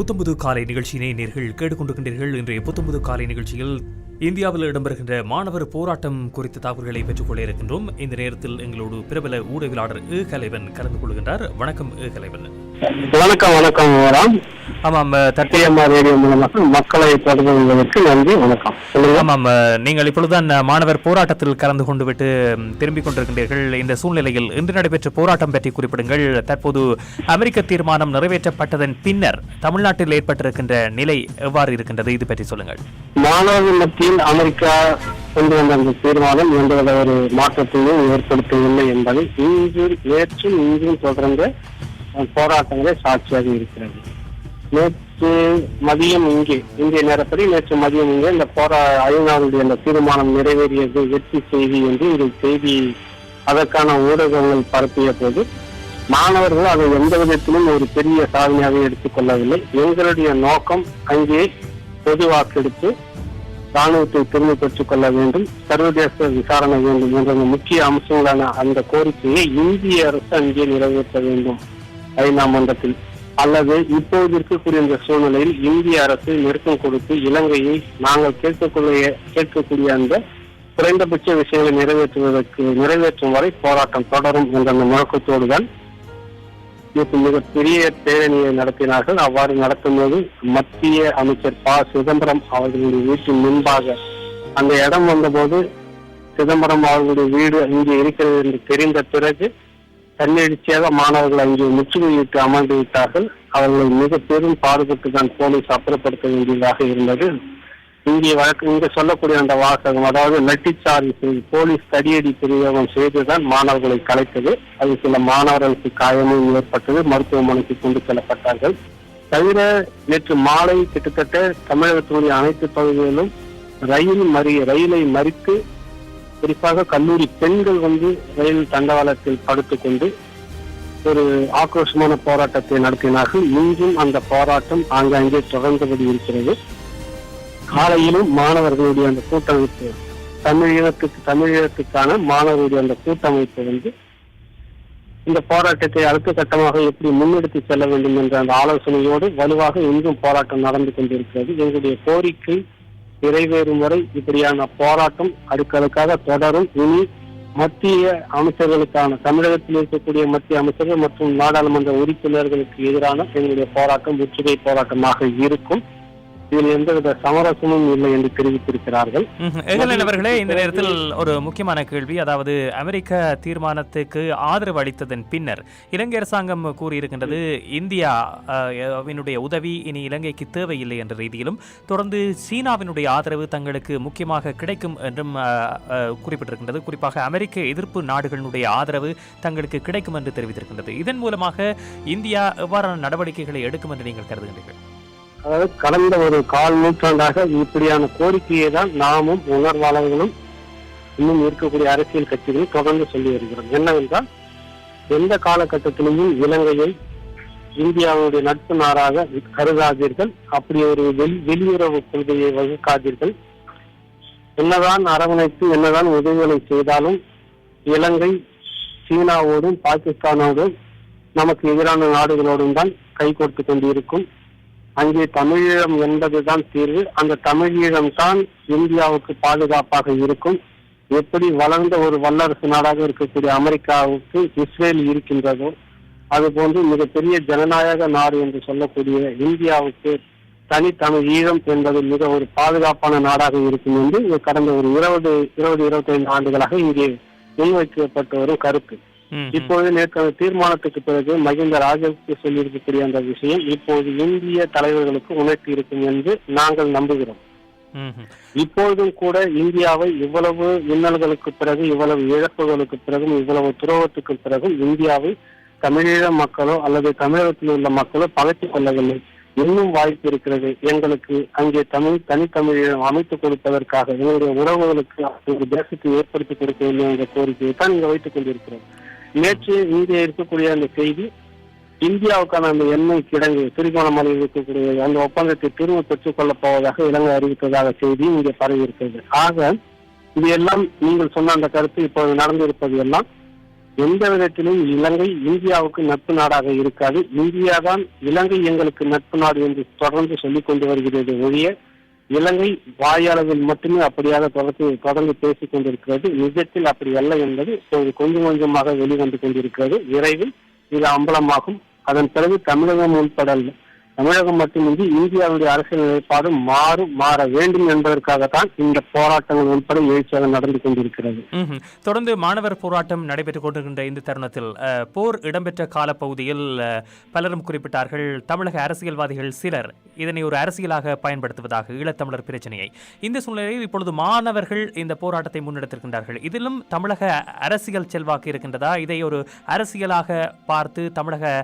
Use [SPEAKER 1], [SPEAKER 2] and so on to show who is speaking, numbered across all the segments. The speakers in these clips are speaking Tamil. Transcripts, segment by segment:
[SPEAKER 1] புத்தம்புது காலை நிகழ்ச்சியினை நேர்கள் கேட்டுக்கொண்டிருக்கின்றீர்கள். இன்றைய புத்தம்புது காலை நிகழ்ச்சியில் இந்தியாவில் இடம்பெறுகின்ற மாணவர் போராட்டம் குறித்த தகவல்களை பெற்றுக்கொள்ள இருக்கின்றோம். இந்த நேரத்தில் எங்களோடு பிரபல ஊடகவியலாளர் ஏ கலைவன் கலந்து கொள்கின்றார். வணக்கம் ஏ கலைவன்
[SPEAKER 2] வணக்கம் வணக்கம் ராம்
[SPEAKER 1] ஆமாம்
[SPEAKER 2] டிஎம்ஆர் ரேடியோ மூலமாக மக்களை தொடர்பு கொள்வதற்கு நன்றி வணக்கம்.
[SPEAKER 1] ஆமாம் நீங்கள் இப்பொழுதுதான் மாணவர் போராட்டத்தில் கலந்து கொண்டு விட்டு திரும்பிக் கொண்டிருக்கின்றீர்கள். இந்த சூழ்நிலையில் இன்று நடைபெற்ற போராட்டம் பற்றி குறிப்பிடுங்கள். தற்போது அமெரிக்க தீர்மானம் நிறைவேற்றப்பட்டதன் பின்னர் தமிழ்நாட்டில் ஏற்பட்டிருக்கின்ற நிலை எவ்வாறு இருக்கின்றது? இது பற்றி சொல்லுங்கள்.
[SPEAKER 2] மாணவர்கள் மத்தியில் அமெரிக்கா கொண்டு வந்த அந்த தீர்மானம் எந்தவித ஒரு மாற்றத்தையும் ஏற்படுத்தவில்லை என்பதை இன்று நேற்றும் இன்றும் தொடர்ந்த போராட்டங்களே சாட்சியாக இருக்கிறது. நேற்று மதியம் இங்கே இந்திய நேரப்படி நேற்று மதியம் இங்கே இந்த போரா ஐநாவுடைய அந்த தீர்மானம் நிறைவேறியது வெற்றி செய்தி என்று இந்த செய்தி அதற்கான ஊடகங்கள் பரப்பிய போது மாணவர்கள் அதை எந்த விதத்திலும் ஒரு பெரிய சாதனையாக எடுத்துக்கொள்ளவில்லை எங்களுடைய நோக்கம் அங்கே பொது வாக்கெடுப்பு ராணுவத்தை திரும்ப பெற்றுக் கொள்ள வேண்டும் சர்வதேச விசாரணை வேண்டும் என்ற முக்கிய அம்சங்களான அந்த கோரிக்கையை இந்திய அரசு அங்கே நிறைவேற்ற வேண்டும். ஐநா மன்றத்தில் அல்லது இப்போது இருக்கக்கூடிய இந்த சூழ்நிலையில் இந்திய அரசு நெருக்கம் கொடுத்து இலங்கையை நாங்கள் கேட்கக்கூடிய கேட்கக்கூடிய அந்த குறைந்தபட்ச விஷயங்களை நிறைவேற்றுவதற்கு நிறைவேற்றும் வரை போராட்டம் தொடரும் என்ற அந்த முழக்கத்தோடு தான் இப்ப மிகப்பெரிய பேரணியை நடத்தினார்கள். அவ்வாறு நடத்தும்போது மத்திய அமைச்சர் ப. சிதம்பரம் அவர்களுடைய வீட்டின் முன்பாக அந்த இடம் வந்தபோது சிதம்பரம் அவர்களுடைய வீடு இங்கே இருக்கிறது என்று தெரிந்த பிறகு தன்னெழுச்சியாக மாணவர்கள் அங்கே முற்றுகையிட்டு அமர்ந்து விட்டார்கள். அவர்களை மிக பெரும் பாடுபட்டு தான் போலீஸ் அப்புறப்படுத்த வேண்டியதாக இருந்தது. இங்கே வழக்கு இங்க சொல்லக்கூடிய அந்த வாசகம் அதாவது லட்டிச்சார்ஜ் போலீஸ் தடியடி பிரயோகம் செய்துதான் மாணவர்களை கலைத்தது. அது சில மாணவர்களுக்கு காயமும் ஏற்பட்டது மருத்துவமனைக்கு கொண்டு செல்லப்பட்டார்கள். தவிர நேற்று மாலை கிட்டத்தட்ட தமிழகத்தினுடைய அனைத்து பகுதிகளிலும் ரயில் மறி ரயிலை மறித்து குறிப்பாக கல்லூரி பெண்கள் வந்து ரயில் தண்டவாளத்தில் படுத்துக்கொண்டு ஒரு ஆக்ரோஷமான போராட்டத்தை நடத்தினார்கள். இன்றும் அந்த போராட்டம் ஆங்காங்கே தொடர்ந்தபடி இருக்கிறது. காலையிலும் மாணவர்களுடைய அந்த கூட்டமைப்பு தமிழீழத்துக்கு தமிழீழத்துக்கான மாணவர்களுடைய அந்த கூட்டமைப்பு வந்து இந்த போராட்டத்தை அடுத்த கட்டமாக எப்படி முன்னெடுத்து செல்ல வேண்டும் என்ற அந்த ஆலோசனையோடு வலுவாக இன்றும் போராட்டம் நடந்து கொண்டிருக்கிறது. எங்களுடைய கோரிக்கை நிறைவேறும் வரை இப்படியான போராட்டம் அடுக்கடுக்காக தொடரும். இனி மத்திய அமைச்சர்களுக்கான தமிழகத்தில் இருக்கக்கூடிய மத்திய அமைச்சர்கள் மற்றும் நாடாளுமன்ற உறுப்பினர்களுக்கு எதிரான எங்களுடைய போராட்டம் முற்றுகை போராட்டமாக இருக்கும். இதில் எந்தவித சமரசமும் இல்லை என்று தெரிவித்திருக்கிறார்கள்.
[SPEAKER 1] அவர்களே இந்த நேரத்தில் ஒரு முக்கியமான கேள்வி அதாவது அமெரிக்க தீர்மானத்துக்கு ஆதரவு அளித்ததன் பின்னர் இலங்கை அரசாங்கம் கூறியிருக்கின்றது இந்தியா உதவி இனி இலங்கைக்கு தேவையில்லை என்ற ரீதியிலும் தொடர்ந்து சீனாவினுடைய ஆதரவு தங்களுக்கு முக்கியமாக கிடைக்கும் என்றும் குறிப்பிட்டிருக்கின்றது. குறிப்பாக அமெரிக்க எதிர்ப்பு நாடுகளினுடைய ஆதரவு தங்களுக்கு கிடைக்கும் என்று தெரிவித்திருக்கின்றது. இதன் மூலமாக இந்தியா எவ்வாறான நடவடிக்கைகளை எடுக்கும் என்று நீங்கள் கருதுகின்றீர்கள்?
[SPEAKER 2] அதாவது கடந்த ஒரு கால் நூற்றாண்டாக இப்படியான கோரிக்கையை தான் நாமும் உணர்வாளர்களும் இன்னும் இருக்கக்கூடிய அரசியல் கட்சிகளும் தொடர்ந்து சொல்லி வருகிறோம். என்னவென்றால் எந்த காலகட்டத்திலையும் இலங்கையை இந்தியாவுடைய நட்பு நாடாக கருதாதீர்கள். அப்படி ஒரு வெளி வெளியுறவு கொள்கையை வகுக்காதீர்கள். என்னதான் அரவணைத்து என்னதான் உதவிகளை செய்தாலும் இலங்கை சீனாவோடும் பாகிஸ்தானோடும் நமக்கு எதிரான நாடுகளோடும் தான் கை கொடுத்து கொண்டிருக்கும். அங்கே தமிழீழம் என்பதுதான் தீர்வு. அந்த தமிழீழம் தான் இந்தியாவுக்கு பாதுகாப்பாக இருக்கும். எப்படி வளர்ந்த ஒரு வல்லரசு நாடாக இருக்கக்கூடிய அமெரிக்காவுக்கு இஸ்ரேல் இருக்கின்றதோ அதுபோன்று மிகப்பெரிய ஜனநாயக நாடு என்று சொல்லக்கூடிய இந்தியாவுக்கு தனி தமிழ் ஈழம் என்பது மிக ஒரு பாதுகாப்பான நாடாக இருக்கும் என்று கடந்த ஒரு இருபது இருபது இருபத்தைந்து ஆண்டுகளாக இங்கே முன்வைக்கப்பட்டு வரும் கருத்து. இப்போது நேற்று தீர்மானத்துக்கு பிறகு மகிந்த ராஜபக்சே சொல்லியிருக்கக்கூடிய அந்த விஷயம் இப்போது இந்திய தலைவர்களுக்கு உணர்த்தி இருக்கும் என்று நாங்கள் நம்புகிறோம். இப்பொழுதும் கூட இந்தியாவை இவ்வளவு இன்னல்களுக்கு பிறகு இவ்வளவு இழப்புகளுக்கு பிறகும் இவ்வளவு துரோகத்துக்கு பிறகும் இந்தியாவை தமிழீழ மக்களோ அல்லது தமிழகத்தில் உள்ள மக்களோ பகைத்துக் கொள்ளவில்லை. இன்னும் வாய்ப்பு இருக்கிறது. எங்களுக்கு அங்கே தமிழ் தனித்தமிழீழம் அமைத்துக் கொடுப்பதற்காக எங்களுடைய உறவுகளுக்கு ஒரு தேசத்தை ஏற்படுத்தி கொடுக்க வேண்டிய என்ற கோரிக்கையை தான் இங்க வைத்துக் கொண்டிருக்கிறோம். நேற்று இங்கே இருக்கக்கூடிய அந்த செய்தி இந்தியாவுக்கான அந்த எண்ணெய் கிடங்கு திருகோணமலையில் இருக்கக்கூடிய அந்த ஒப்பந்தத்தை திரும்ப பெற்றுக் கொள்ளப் போவதாக இலங்கை அறிவித்ததாக செய்தி இங்கே பரவி இருக்கிறது. ஆக இது எல்லாம் நீங்கள் சொன்ன அந்த கருத்து இப்போது நடந்திருப்பது எல்லாம் எந்த விதத்திலும் இலங்கை இந்தியாவுக்கு நட்பு நாடாக இருக்காது. இந்தியா தான் இலங்கை எங்களுக்கு நட்பு நாடு என்று தொடர்ந்து சொல்லிக் கொண்டு வருகிறது ஒழிய இலங்கை வாயளவில் மட்டுமே அப்படியாக தொடர்ந்து தொடர்ந்து பேசிக் கொண்டிருக்கிறது. நிஜத்தில் அப்படி அல்ல என்பது இப்போது கொஞ்சம் கொஞ்சமாக வெளிவந்து கொண்டிருக்கிறது. விரைவில் இது அம்பலமாகும். அதன் பிறகு தமிழகம் உட்பட தமிழகம் மட்டுமின்றி இந்தியாவுடைய அரசியல் நிலைப்பாடு மாறும் மாற வேண்டும் என்பதற்காகத்தான் இந்த போராட்டங்கள் உட்பட எழுச்சியாக நடந்து கொண்டிருக்கிறது.
[SPEAKER 1] தொடர்ந்து மாணவர் போராட்டம் நடைபெற்றுக் கொண்டிருக்கின்ற இந்த தருணத்தில் போர் இடம்பெற்ற காலப்பகுதியில் பலரும் குறிப்பிட்டார்கள் தமிழக அரசியல்வாதிகள் சிலர் இதனை ஒரு அரசியலாக பயன்படுத்துவதாக ஈழத்தமிழர் பிரச்சனையை. இந்த சூழ்நிலையில் இப்பொழுது மாணவர்கள் இந்த போராட்டத்தை முன்னெடுத்திருக்கின்றார்கள். இதிலும் தமிழக அரசியல் செல்வாக்கு இருக்கின்றதா? இதை ஒரு அரசியலாக பார்த்து தமிழக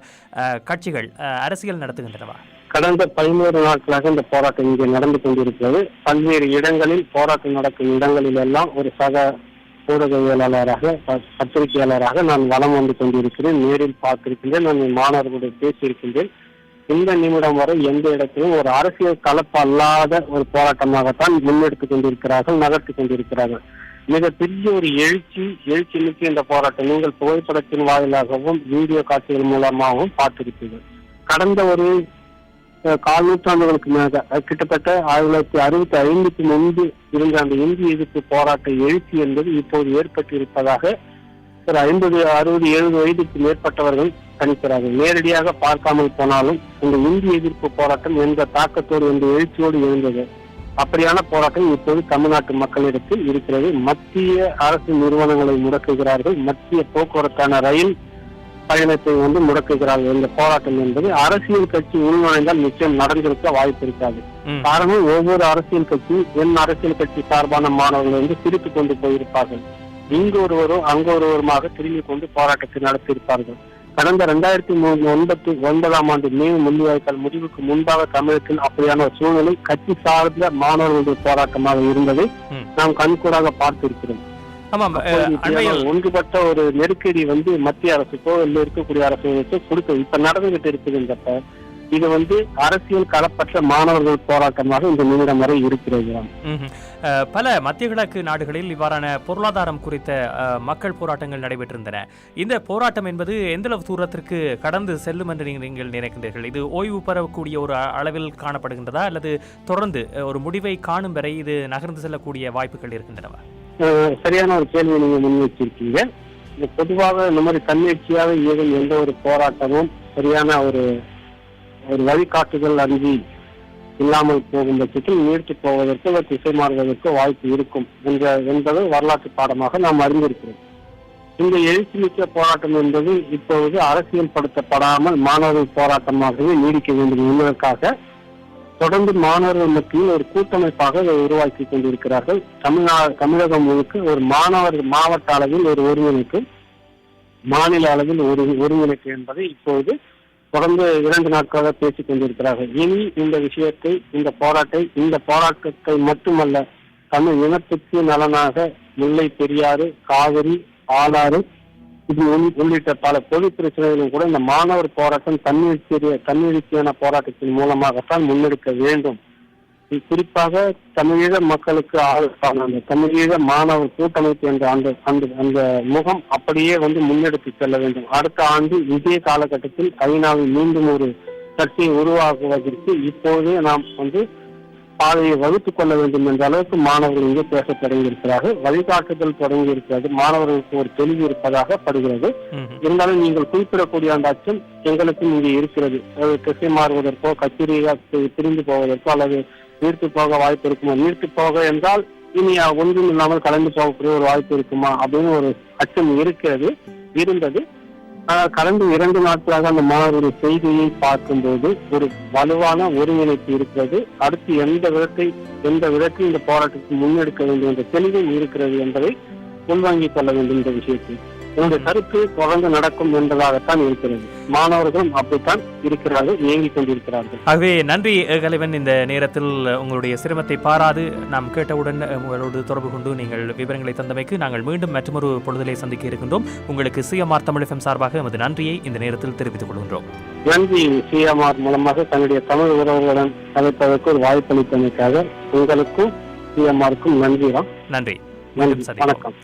[SPEAKER 1] கட்சிகள் அரசியல் நடத்துகின்றனவா?
[SPEAKER 2] கடந்த பதினோரு நாட்களாக இந்த போராட்டம் இங்கே நடந்து கொண்டிருக்கிறது. பல்வேறு இடங்களில் போராட்டம் நடக்கும் இடங்களில் எல்லாம் ஒரு சக ஊடகவியலாளராக பத்திரிகையாளராக நான் வலம் வந்து கொண்டிருக்கிறேன். நேரில் பார்த்திருக்கின்றேன். நான் என் மாணவர்களுடன் பேசியிருக்கின்றேன். இந்த நிமிடம் வரை எந்த இடத்திலும் ஒரு அரசியல் கலப்பு அல்லாத ஒரு போராட்டமாகத்தான் முன்னெடுத்துக் கொண்டிருக்கிறார்கள் நகர்த்தி கொண்டிருக்கிறார்கள். மிகப்பெரிய ஒரு எழுச்சி எழுச்சி மிக்க இந்த போராட்டம். நீங்கள் புகைப்படத்தின் வாயிலாகவும் வீடியோ காட்சிகள் மூலமாகவும் பார்த்திருப்பீர்கள். கடந்த ஒரு கால் நூற்றாண்டுகளுக்கு மேல கிட்டத்தட்ட ஆயிரத்தி தொள்ளாயிரத்தி அறுபத்தி ஐந்துக்கு முன்பு இருந்த அந்த இந்திய எதிர்ப்பு போராட்ட எழுச்சி என்பது இப்போது ஏற்பட்டிருப்பதாக ஒரு ஐம்பது அறுபது எழுபது வயதுக்கு மேற்பட்டவர்கள் கணிக்கிறார்கள். நேரடியாக பார்க்காமல் போனாலும் இந்த இந்திய எதிர்ப்பு போராட்டம் எந்த தாக்கத்தோடு எந்த எழுச்சியோடு எழுந்தது? அப்படியான போராட்டம் இப்போது தமிழ்நாட்டு மக்களிடத்தில் இருக்கிறது. மத்திய அரசு நிறுவனங்களை முடக்குகிறார்கள். மத்திய போக்குவரத்தான ரயில் பயணத்தை வந்து முடக்குகிறார்கள். இந்த போராட்டம் என்பது அரசியல் கட்சி உள்நுழைந்தால் நிச்சயம் நடந்திருக்க வாய்ப்பு இருக்காது. காரணம் ஒவ்வொரு அரசியல் கட்சியும் என் அரசியல் கட்சி சார்பான மாணவர்கள் வந்து பிரித்து கொண்டு போயிருப்பார்கள். இங்கு ஒருவரும் அங்கு ஒருவருமாக திரும்பி கொண்டு போராட்டத்தை நடத்தியிருப்பார்கள். கடந்த ரெண்டாயிரத்தி மூணு ஒன்பத்தி ஒன்பதாம் ஆண்டு மே முள்ளிவாய்க்கால் முடிவுக்கு முன்பாக தமிழகத்தில் அப்படியான ஒரு சூழ்நிலை கட்சி சார்ந்த மாணவர்களுடைய போராட்டமாக இருந்ததை. நாம் கண்கூடாக பார்த்திருக்கிறோம்.
[SPEAKER 1] ஆமாம்
[SPEAKER 2] ஒன்றுபட்ட ஒரு நெருக்கடி வந்து மத்திய அரசுக்கோ இல்ல இருக்கக்கூடிய அரசுகளுக்கோ கொடுக்க இப்ப நடந்துகிட்டு இருக்குதுன்றப்ப இது வந்து அரசியல் களப்பற்ற மாணவர்கள் போராட்டமாக இந்த நிமிடம் வரை இருக்கிறது.
[SPEAKER 1] பல மத்திய கிழக்கு நாடுகளில் இவ்வாறான பொருளாதாரம் குறித்த மக்கள் போராட்டங்கள் நடைபெற்றிருந்தன. இந்த போராட்டம் என்பது எந்தளவு தூரத்திற்கு கடந்து செல்லும் என்று நீங்கள் நினைக்கின்றீர்கள்? இது ஓய்வு பெறக்கூடிய ஒரு அளவில் காணப்படுகின்றதா? அல்லது தொடர்ந்து ஒரு முடிவை காணும் வரை இது நகர்ந்து செல்லக்கூடிய வாய்ப்புகள் இருக்கின்றனவா?
[SPEAKER 2] அஹ் சரியான ஒரு கேள்வி நீங்க முன்வைச்சிருக்கீங்க இந்த பொதுவாக இந்த மாதிரி தன்னிச்சையாக இயங்கும் எந்த ஒரு போராட்டமும் சரியான ஒரு ஒரு வழிகாட்டுதல் அன்றி இல்லாமல் போகும் பட்சத்தில் நீர்த்து போவதற்கு ஒரு திசை மாறுவதற்கு வாய்ப்பு இருக்கும் என்ற என்பது வரலாற்று பாடமாக நாம் அறிந்திருக்கிறோம். இந்த எழுச்சிமிக்க போராட்டம் என்பது இப்பொழுது அரசியல் படுத்தப்படாமல் மாணவர்கள் போராட்டமாகவே நீடிக்க வேண்டும் என்பதற்காக தொடர்ந்து மாணவர்கள் மத்தியில் ஒரு கூட்டமைப்பாக உருவாக்கி கொண்டிருக்கிறார்கள். தமிழ்நாடு தமிழகம் முழுக்க ஒரு மாணவர் மாவட்ட அளவில் ஒரு ஒருங்கிணைப்பு மாநில அளவில் ஒரு ஒருங்கிணைப்பு என்பதை இப்போது தொடர்ந்து இரண்டு நாட்களாக பேசிக் கொண்டிருக்கிறார்கள். இனி இந்த விஷயத்தை இந்த போராட்டை இந்த போராட்டத்தை மட்டுமல்ல தமிழ் இனத்துக்கு நலனாக முல்லை பெரியாறு காவிரி ஆலாறு இது உள்ளிட்ட பல பொது பிரச்சனைகளும் கூட இந்த மாணவர் போராட்டம் தன்னெழுச்சிய தன்னெழுச்சியான போராட்டத்தின் மூலமாகத்தான் முன்னெடுக்க வேண்டும். இது குறிப்பாக தமிழீழ மக்களுக்கு ஆதரவான அந்த தமிழீழ மாணவர் கூட்டமைப்பு என்ற அந்த அந்த அந்த முகம் அப்படியே வந்து முன்னெடுத்து செல்ல வேண்டும். அடுத்த ஆண்டு இதே காலகட்டத்தில் ஐநாவில் மீண்டும் ஒரு சக்தியை உருவாக்குவதற்கு இப்போதே நாம் வந்து பாதையை வகுத்துக் கொள்ள வேண்டும் என்ற அளவுக்கு மாணவர்கள் இங்கே பேசத் தொடங்கியிருக்கிறார்கள். வழிகாட்டுதல் தொடங்கி இருக்கிறது. மாணவர்களுக்கு ஒரு தெளிவு இருப்பதாக படுகிறது. இருந்தாலும் நீங்கள் குறிப்பிடக்கூடிய அந்த அச்சம் எங்களுக்கும் இங்கே இருக்கிறது. திசை மாறுவதற்கோ கச்சேரியாக பிரிந்து போவதற்கோ அல்லது நீர்த்து போக வாய்ப்பு இருக்குமா? நீர்த்து போக என்றால் இனி ஒன்றும் இல்லாமல் கலந்து போகக்கூடிய ஒரு வாய்ப்பு இருக்குமா? அப்படின்னு ஒரு அச்சம் இருக்கிறது இருந்தது. கடந்த இரண்டு நாட்களாக அந்த மாணவருடைய செய்தியை பார்க்கும்போது ஒரு வலுவான ஒருங்கிணைப்பு இருக்கிறது. அடுத்து எந்த விதத்தை எந்த விதத்தில் இந்த போராட்டத்தை முன்னெடுக்க வேண்டும் என்ற தெளிவும் இருக்கிறது என்பதை உள்வாங்கிக் கொள்ள வேண்டும் இந்த விஷயத்தில். என்னுடைய கருத்து தொடர்ந்து நடக்கும் என்பதாகத்தான் இருக்கிறது. மாணவர்களும் அப்படித்தான் இருக்கிறார்கள் இயங்கிக் கொண்டிருக்கிறார்கள்.
[SPEAKER 1] ஆகவே நன்றி கலைவன் இந்த நேரத்தில் உங்களுடைய சிரமத்தை பாராது. நாம் கேட்டவுடன் உங்களோடு தொடர்பு கொண்டு நீங்கள் விவரங்களை தந்தமைக்கு நாங்கள் மீண்டும் மற்றொரு பொழுதிலே சந்திக்க இருக்கின்றோம். உங்களுக்கு சிஎம்ஆர் தமிழ் FM சார்பாக எமது நன்றியை இந்த நேரத்தில் தெரிவித்துக் கொள்கின்றோம்.
[SPEAKER 2] நன்றி சிஎம்ஆர் மூலமாக தன்னுடைய தமிழ் உறவுகளுடன் கலைப்பதற்கு ஒரு வாய்ப்பளித்தமைக்காக உங்களுக்கும் சிஎம்ஆருக்கும் நன்றி.
[SPEAKER 1] நன்றி
[SPEAKER 2] நன்றி வணக்கம்.